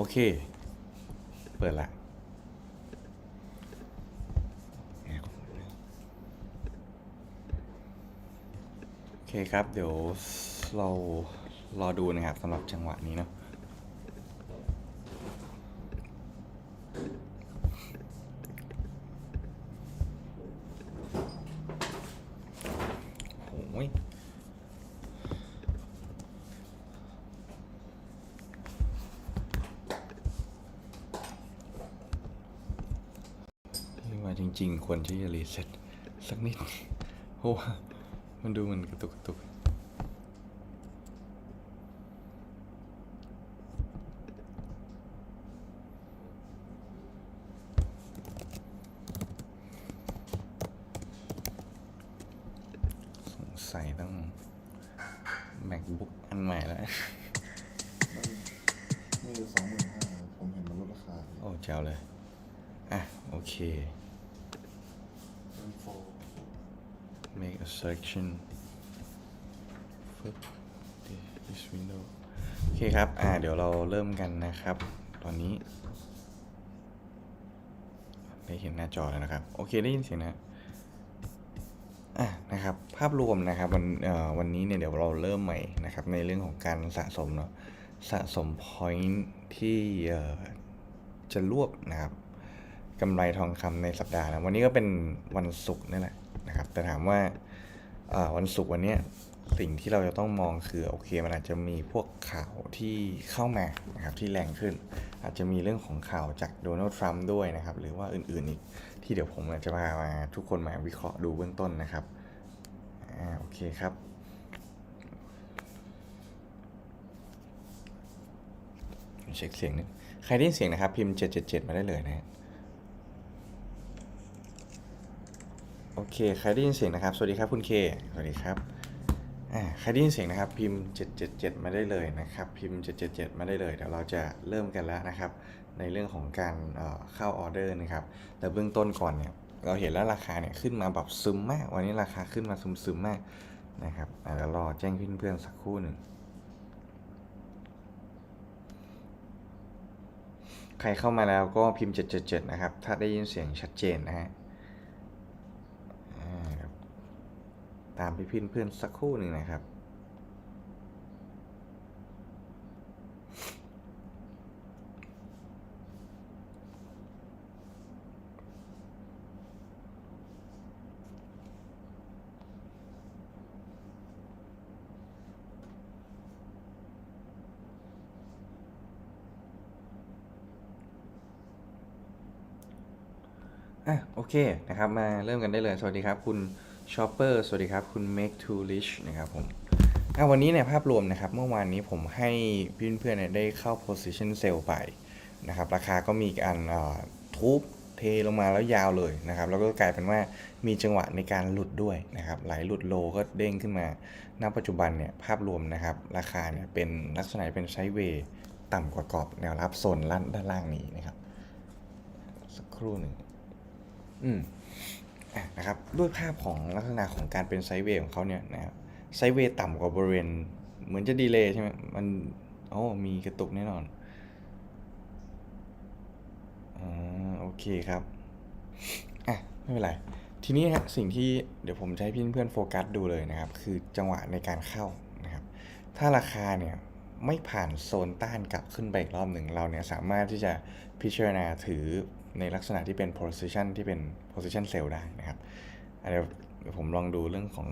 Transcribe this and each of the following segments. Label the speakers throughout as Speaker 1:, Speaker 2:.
Speaker 1: โอเค เปิดละโอเคครับ เดี๋ยวเรารอดูนะครับสำหรับจังหวะนี้เนาะ โอ้ยนี่ว่าจ ริง ๆ ควรที่จะรีเซ็ตสักนิด เพราะว่ามันดูมันกระตุกกระตุกสงสัยต้อง MacBook อันใหม่แล้ว
Speaker 2: มีอยู่สองหมื่นห้าผมเห็นมันลดราคา
Speaker 1: โอ้เจ้าเลย อะ โอเค
Speaker 2: เป็นโฟ
Speaker 1: section this window โอเคครับ อ่า เดี๋ยวเราเริ่มกันนะครับ ตอนนี้ ได้เห็นหน้าจอแล้วนะครับ โอเค ได้ยินเสียงนะ อะ นะครับ ภาพรวมนะครับวันเอ่อวันนี้เนี่ยเดี๋ยวเราเริ่มใหม่นะครับ ในเรื่องของการสะสมเนาะ สะสม point ที่เอ่อจะรวบนะครับกำไรทองคำในสัปดาห์นะ วันนี้ก็เป็นวันศุกร์นี่แหละนะครับ แต่ถามว่า วันศุกร์วันนี้สิ่งที่เราจะต้องมองคือโอเคมันอาจจะมีพวกข่าวที่เข้ามานะครับที่แรงขึ้น อาจจะมีเรื่องของข่าวจากโดนัลด์ทรัมป์ด้วยนะครับ หรือว่าอื่นๆอีกที่เดี๋ยวผมจะพามาทุกคนมาวิเคราะห์ดูเบื้องต้นนะครับอ่าโอเคครับเช็คเสียงนึงใครได้ยินเสียงนะครับ พิมพ์ 777 มาได้เลยนะฮะ โอเค ใครได้ยินเสียงนะครับ สวัสดีครับคุณเค สวัสดีครับ ใครได้ยินเสียงนะครับพิมพ์ 777 มาได้เลยนะครับ พิมพ์ 777 มาได้เลย เดี๋ยวเราจะเริ่มกันแล้วนะครับ ในเรื่องของการเข้าออเดอร์นะครับ แต่เบื้องต้นก่อนเนี่ย เราเห็นแล้วราคาเนี่ยขึ้นมาแบบซึมมาก วันนี้ราคาขึ้นมาซึมซึมมากนะครับเดี๋ยวรอแจ้งเพื่อนๆสักครู่หนึ่งใครเข้ามาแล้วก็พิมพ์ 777 นะครับ ถ้าได้ยินเสียงชัดเจนนะฮะอ่าครับ ตามพี่พินเพื่อนสักครู่หนึ่งนะครับ อะโอเคนะครับ มาเริ่มกันได้เลย สวัสดีครับคุณ ชอปเปอร์สวัสดีครับ คุณ Make to Rich นะครับผมวันนี้เนี่ยภาพรวมนะครับ เมื่อวานนี้ผมให้เพื่อนๆเนี่ยได้เข้า position sell ไปนะครับ ราคาก็มีการทุบเทลงมาแล้วยาวเลยนะครับ แล้วก็กลายเป็นว่ามีจังหวะในการหลุดด้วยนะครับหลายหลุดโลก็เด้งขึ้นมา ณ ปัจจุบันเนี่ยภาพรวมนะครับ ราคาเนี่ยเป็นลักษณะเป็นไซด์เวย์ต่ำกว่ากรอบแนวรับโซนด้านด้านล่างนี้นะครับ สักครู่หนึ่งอืม นะครับด้วยภาพของลักษณะของการเป็นไซเวย์ของเขาเนี่ยนะครับไซเวย์ต่ำกว่าบริเวณ เหมือนจะดีเลย์ใช่ไหมมันโอ้มีกระตุกแน่นอนอ่าโอเคครับอะไม่เป็นไร ทีนี้ฮะสิ่งที่เดี๋ยวผมจะให้พี่เพื่อนโฟกัสดูเลยนะครับ คือจังหวะในการเข้านะครับ ถ้าราคาเนี่ยไม่ผ่านโซนต้านกลับขึ้นไปอีกรอบหนึ่งเราเนี่ยสามารถที่จะพิจารณาถือ ในลักษณะที่เป็น position ที่เป็น position sell ได้นะครับอะเดี๋ยวผมลองดูเรื่องของ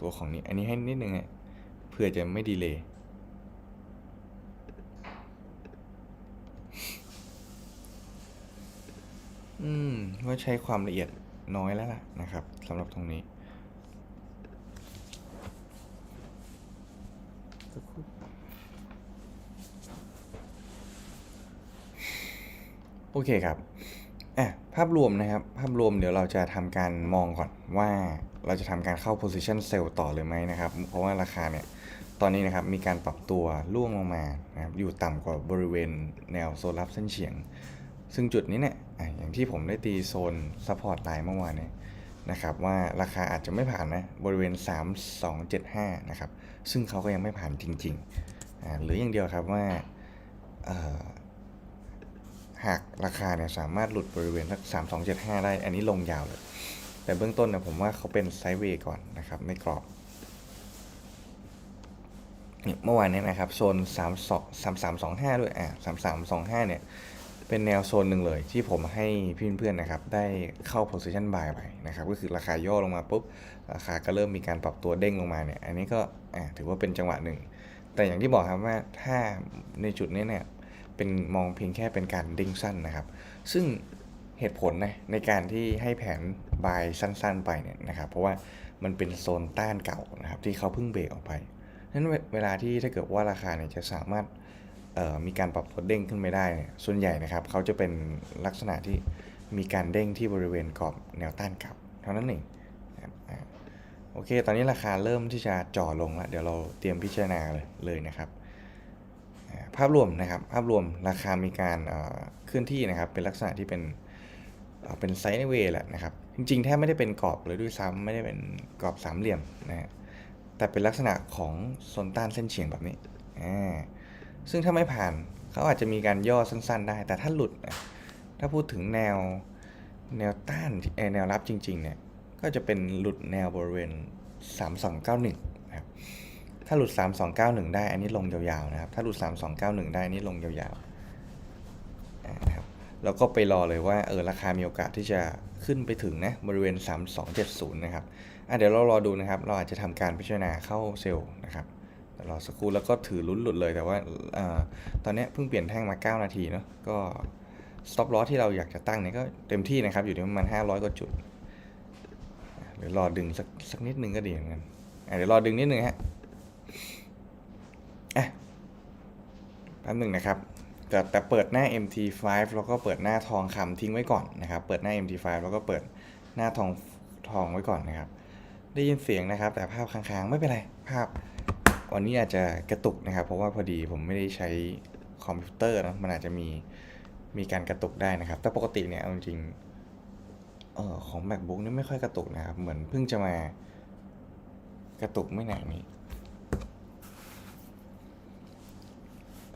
Speaker 1: ตัวของนี้ อันนี้ให้นิดนึงเพื่อจะไม่ดีเลย์อืมว่าใช้ความละเอียดน้อยแล้วล่ะนะครับสำหรับตรงนี้ โอเคครับอะภาพรวมนะครับ ภาพรวมเดี๋ยวเราจะทำการมองก่อนว่าเราจะทำการเข้า position sell ต่อหรือไม่นะครับ เพราะว่าราคาเนี่ยตอนนี้นะครับมีการปรับตัวล่วงลงมานะครับอยู่ต่ำกว่าบริเวณแนวโซนรับเส้นเฉียง ซึ่งจุดนี้เนี่ยอย่างที่ผมได้ตีโซน support line เมื่อวานเนี่ยนะครับว่าราคาอาจจะไม่ผ่านนะบริเวณ 3275 นะครับ ซึ่งเขาก็ยังไม่ผ่านจริงๆหรืออย่างเดียวครับว่า หากราคาเนี่ยสามารถหลุดบริเวณสักสามสองเจ็ดห้าได้ อันนี้ลงยาวเลย แต่เบื้องต้นเนี่ยผมว่าเขาเป็นไซด์เวย์ก่อนนะครับในกรอบเมื่อวานนี้นะครับโซน3 2 3 3 2 5 ด้วยอ่า3 3 2 5 เนี่ย เป็นแนวโซนหนึ่งเลย ที่ผมให้เพื่อนๆนะครับ ได้เข้า position buy ไปนะครับ ก็คือราคาย่อลงมาปุ๊บ ราคาก็เริ่มมีการปรับตัวเด้งลงมาเนี่ย อันนี้ก็อ่าถือว่าเป็นจังหวะหนึ่ง แต่อย่างที่บอกครับว่าถ้าในจุดนี้เนี่ย เป็นมองเพียงแค่เป็นการเด้งสั้นนะครับ ซึ่งเหตุผลนะในการที่ให้แผนบายสั้นๆไปเนี่ยนะครับเพราะว่ามันเป็นโซนต้านเก่านะครับที่เขาเพิ่งเบรกออกไปนั้นเวลาที่ถ้าเกิดว่าราคาเนี่ยจะสามารถมีการปรับตัวเด้งขึ้นไม่ได้เนี่ยส่วนใหญ่นะครับเขาจะเป็นลักษณะที่มีการเด้งที่บริเวณกรอบแนวต้านเก่าเท่านั้นเองโอเค ตอนนี้ราคาเริ่มที่จะจ่อลงแล้ว เดี๋ยวเราเตรียมพิจารณาเลยเลยนะครับ ภาพรวมนะครับ ภาพรวมราคามีการเคลื่อนที่นะครับ เป็นลักษณะที่เป็นเป็นไซด์เวย์แหละนะครับ จริงๆ แทบไม่ได้เป็นกรอบเลยด้วยซ้ำไม่ได้เป็นกรอบสามเหลี่ยมนะฮะแต่เป็นลักษณะของโซนต้านเส้นเฉียงแบบนี้ซึ่งถ้าไม่ผ่านเขาอาจจะมีการย่อสั้น ๆ ได้ แต่ถ้าหลุด ถ้าพูดถึงแนวแนวต้านแนวรับจริง ๆ เนี่ย ก็จะเป็นหลุดแนวบริเวณ 3291 ถ้าหลุด 3291 ได้ อันนี้ลงยาวๆนะครับ ถ้าหลุด 3291 ได้อันนี้ลงยาวๆนะครับแล้วก็ไปรอเลยว่าเออราคามีโอกาสที่จะขึ้นไปถึงนะบริเวณ 3270 นะครับอะเดี๋ยวเรารอดูนะครับ เราอาจจะทำการพิจารณาเข้าเซลล์นะครับรอสักครู่แล้วก็ถือลุ้นหลุดเลยแต่ว่าเออตอนนี้เพิ่งเปลี่ยนแท่งมา 9 นาทีเนาะก็ stop loss ที่เราอยากจะตั้งเนี่ยก็เต็มที่นะครับ อยู่ที่ประมาณ 500กว่าจุดอะเดี๋ยวรอดึงสักสักนิดนึงก็ดีเหมือนกันอะเดี๋ยวรอดึงนิดนึงฮะ อะแป๊บหนึ่งนะครับแต่แต่เปิดหน้า MT5 แล้วก็เปิดหน้าทองคำทิ้งไว้ก่อนนะครับ เปิดหน้า MT5 แล้วก็เปิดหน้าทองทองไว้ก่อนนะครับ ได้ยินเสียงนะครับ แต่ภาพค้างๆไม่เป็นไร ภาพวันนี้อาจจะกระตุกนะครับ เพราะว่าพอดีผมไม่ได้ใช้คอมพิวเตอร์นะมันอาจจะมีมีการกระตุกได้นะครับ แต่ปกติเนี่ยเอาจริงเออของ MacBook นี่ไม่ค่อยกระตุกนะครับ เหมือนเพิ่งจะมากระตุกไม่นานนี้ อืม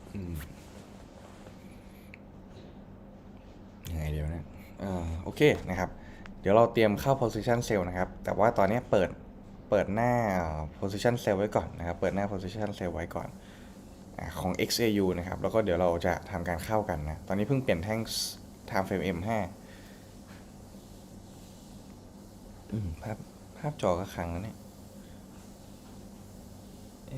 Speaker 1: ยังไงเดี๋ยวนะเอ่อโอเคนะครับ เดี๋ยวเราเตรียมเข้า position sell นะครับ แต่ว่าตอนนี้เปิดเปิดหน้า position sell ไว้ก่อนนะครับ เปิดหน้า position sell ไว้ก่อนอของ XAU นะครับ แล้วก็เดี๋ยวเราจะทำการเข้ากันนะ ตอนนี้เพิ่งเปลี่ยนแท่ง time frame M5 ภาพภาพจอก็ค้างแล้วเนี่ยเอ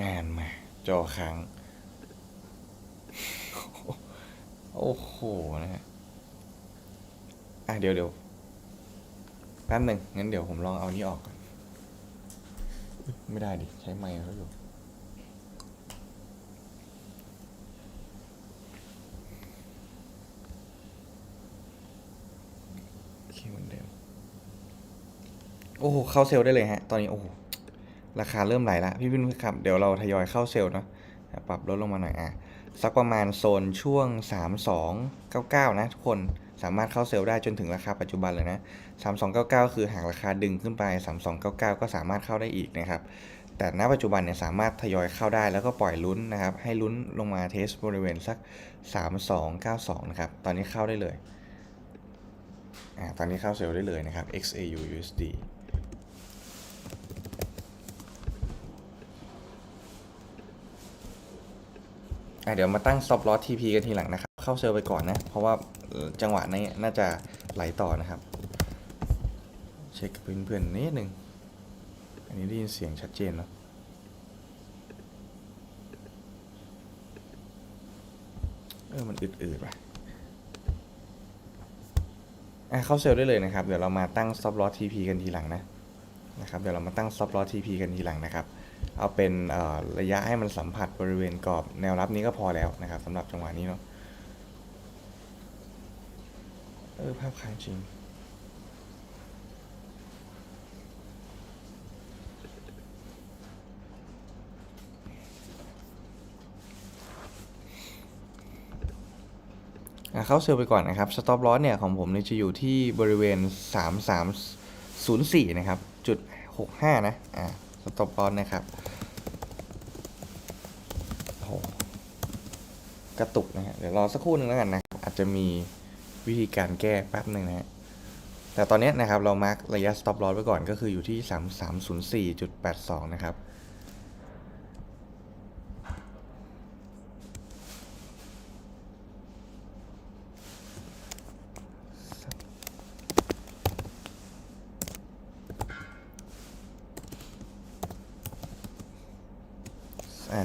Speaker 1: งานมา จอค้างโอ้โหนะฮะอะเดี๋ยวเดี๋ยวแป๊บหนึ่งงั้นเดี๋ยวผมลองเอานี้ออกก่อน ไม่ได้ดิ ใช้ไมค์เขาอยู่โอเคเหมือนเดิม โอ้โห เข้าเซลล์ได้เลยฮะ ตอนนี้ โอ้โห ราคาเริ่มไหลละพี่พี่นครับ เดี๋ยวเราทยอยเข้าเซลล์เนาะปรับลดลงมาหน่อยอะสักประมาณโซนช่วง 3299 นะทุกคนสามารถเข้าเซลล์ได้จนถึงราคาปัจจุบันเลยนะ 3299 คือหากราคาดึงขึ้นไป 3299 ก็สามารถเข้าได้อีกนะครับ แต่ณปัจจุบันเนี่ยสามารถทยอยเข้าได้แล้วก็ปล่อยลุ้นนะครับ ให้ลุ้นลงมาเทสบริเวณสัก 3292 นะครับ ตอนนี้เข้าได้เลย อ่า ตอนนี้เข้าเซลล์ได้เลยนะครับ XAU USD อะเดี๋ยวมาตั้ง stop loss TP กันทีหลังนะครับ เข้าเซลล์ไปก่อนนะ เพราะว่าจังหวะนี้น่าจะไหลต่อนะครับ เช็คกับเพื่อนๆนิดนึงอันนี้ได้ยินเสียงชัดเจนเนาะเออ มันอืดๆว่ะอะเข้าเซลล์ได้เลยนะครับ เดี๋ยวเรามาตั้ง stop loss TP กันทีหลังนะ นะครับ เดี๋ยวเรามาตั้ง stop loss TP กันทีหลังนะครับ เอาเป็นระยะให้มันสัมผัสบริเวณกรอบแนวรับนี้ก็พอแล้วนะครับสำหรับจังหวะนี้เนาะเออภาพค้างจริงอะเข้าเซลล์ไปก่อนนะครับ stop loss เนี่ยของผมเนี่ยจะอยู่ที่บริเวณ 3304 นะครับ จุด 65 นะ อ่า สต็อปบอลนะครับโหกระตุกนะฮะ เดี๋ยวรอสักครู่หนึ่งแล้วกันนะครับ อาจจะมีวิธีการแก้แป๊บหนึ่งนะฮะ แต่ตอนนี้นะครับเรามาร์กระยะสต็อปลอสไว้ก่อนก็คืออยู่ที่ 3304.82 นะครับ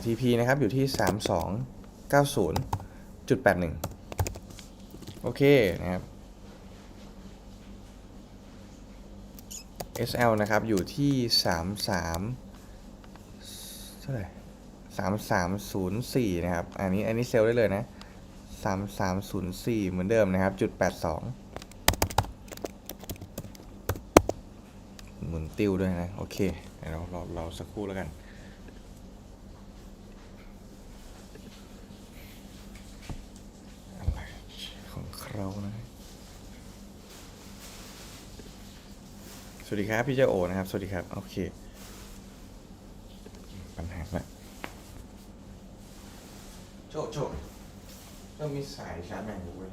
Speaker 1: TP นะครับอยู่ที่ 3290.81 โอเคนะครับ SL นะครับอยู่ที่ 33เท่าไหร่3304 นะครับ อันนี้อันนี้เซลได้เลยนะ 3304 เหมือนเดิมนะครับจุด82หมุนติ้วด้วยนะ โอเคเดี๋ยวเราเราเราสักครู่แล้วกัน อะไรของ เรานะสวัสดีครับ พี่เจ้าโอนะครับ สวัสดีครับ โอเค ปัญหาละโจโจเจ้ามีสายชาร์จแมงกูเว้ย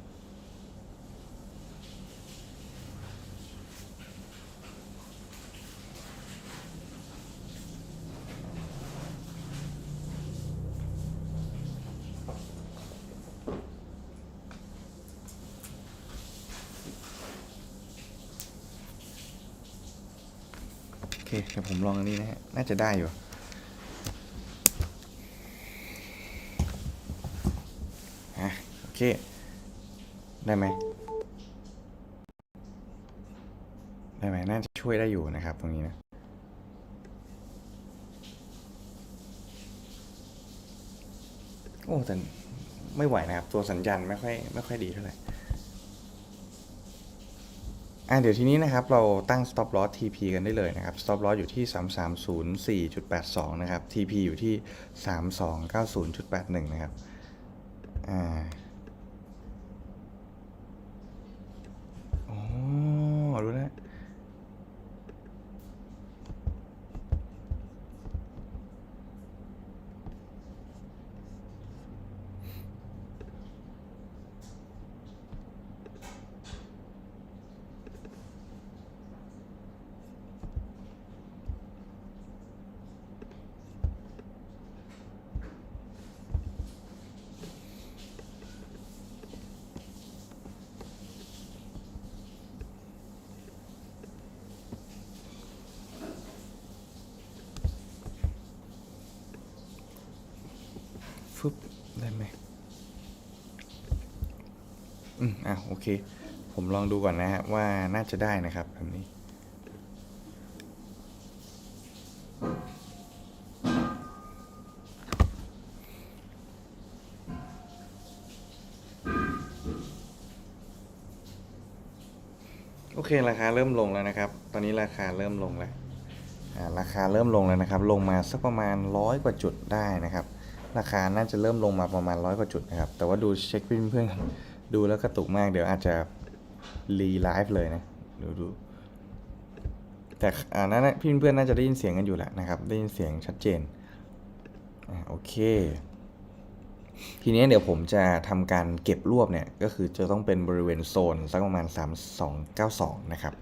Speaker 1: โอเค เดี๋ยวผมลองอันนี้นะฮะ น่าจะได้อยู่ อะ โอเค ได้ไหม ได้ไหม น่าจะช่วยได้อยู่นะครับ ตรงนี้นะโอ้แต่ไม่ไหวนะครับ ตัวสัญญาณไม่ค่อยไม่ค่อยดีเท่าไหร่ อ่าเดี๋ยวทีนี้นะครับเราตั้ง stop loss TP กันได้เลยนะครับ stop loss อยู่ที่ 3304.82 นะครับ TP อยู่ที่ 3290.81 นะครับอ่า อ๋อ รู้แล้ว ฟึบ ได้ไหมอืมอะโอเค ผมลองดูก่อนนะฮะว่าน่าจะได้นะครับแบบนี้โอเคราคาเริ่มลงแล้วนะครับ ตอนนี้ราคาเริ่มลงแล้วราคาเริ่มลงแล้วนะครับ ลงมาสักประมาณร้อยกว่าจุดได้นะครับ ราคาน่าจะเริ่มลงมาประมาณร้อยกว่าจุดนะครับ แต่ว่าดูเช็คเพื่อนๆดูแล้วกระตุกมากเดี๋ยวอาจจะรีไลฟ์เลยนะดูดูแต่อ่านั่นนะพี่เพื่อนน่าจะได้ยินเสียงกันอยู่แหละนะครับ ได้ยินเสียงชัดเจนอ่าโอเค ทีนี้เดี๋ยวผมจะทำการเก็บรวบเนี่ย ก็คือจะต้องเป็นบริเวณโซนสักประมาณ 3292 นะครับ